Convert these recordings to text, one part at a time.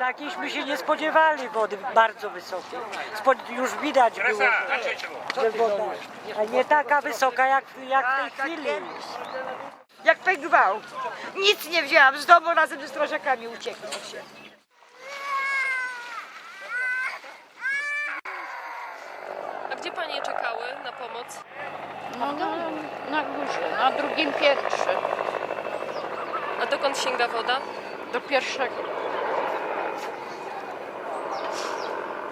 Takiśmy się nie spodziewali wody bardzo wysokiej. Spod, już widać było, że woda, a nie taka wysoka jak, jak w tej chwili. Jak pęk gwałt. Nic nie wzięłam z domu, razem ze strażakami uciekliśmy. A gdzie panie czekały na pomoc? No, na, na górze, na drugim piętrze, A dokąd sięga woda? do pierwszego.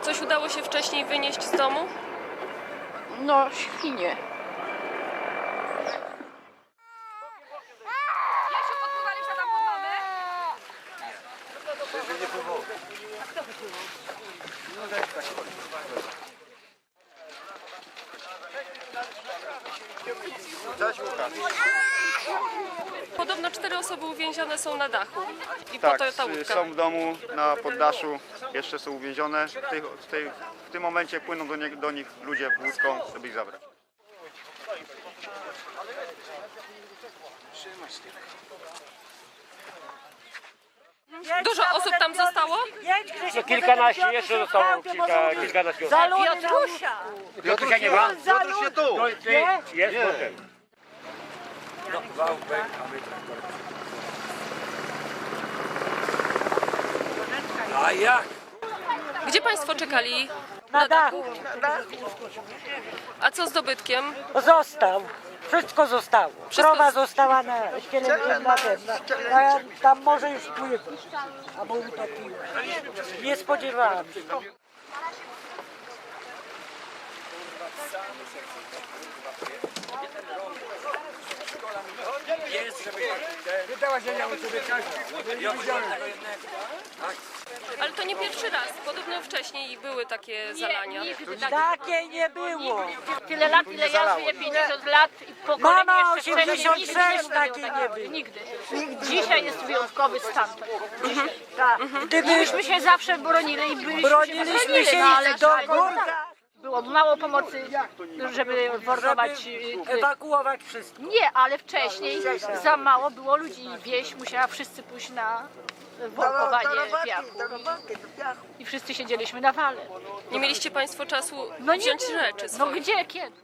Coś udało się wcześniej wynieść z domu? No, świnie. Podobno cztery osoby uwięzione są na dachu. I po Tak, to ta s- łódka. są w domu na poddaszu, jeszcze są uwięzione. W, tej, w, tej, w tym momencie płyną do, nie, do nich ludzie łódką, żeby ich zabrać. Dużo osób tam zostało? No kilkanaście, jeszcze zostało kilka, kilkanaście osób. Łóżku. Piotrusia nie ma? Ludy. No, jest potem. No, wałbek, a my traktor. A jak? Gdzie państwo czekali? Na dachu. A co z dobytkiem? Został. Wszystko zostało. Wszystko Krowa z- została na ścielęciem na tym. na- A tam może już pływa. A bo utopiła. Nie spodziewałam się. Jest, żeby... Pytała się o ciebie każdy. Ja widziałem tego jednego. Ale to nie pierwszy raz. Podobno wcześniej były takie zalania. Takiej nie było. Tyle lat, ile ja żyję, 50 lat i pokolenie Mama jeszcze wcześniej, nigdy 86 nie takiej było nie tak. było. Nigdy. Dzisiaj jest wyjątkowy stan. Tak. Gdyby Myśmy się zawsze bronili i byliśmy broniliśmy bronili, się no, ale do ale górka, Było mało pomocy, żeby y, ewakuować wszystko. Nie, ale wcześniej za mało było ludzi i wieś musiała wszyscy pójść na workowanie piachu. I wszyscy siedzieliśmy na wale. Nie mieliście państwo czasu No nie, wziąć rzeczy no swoje. gdzie, kiedy?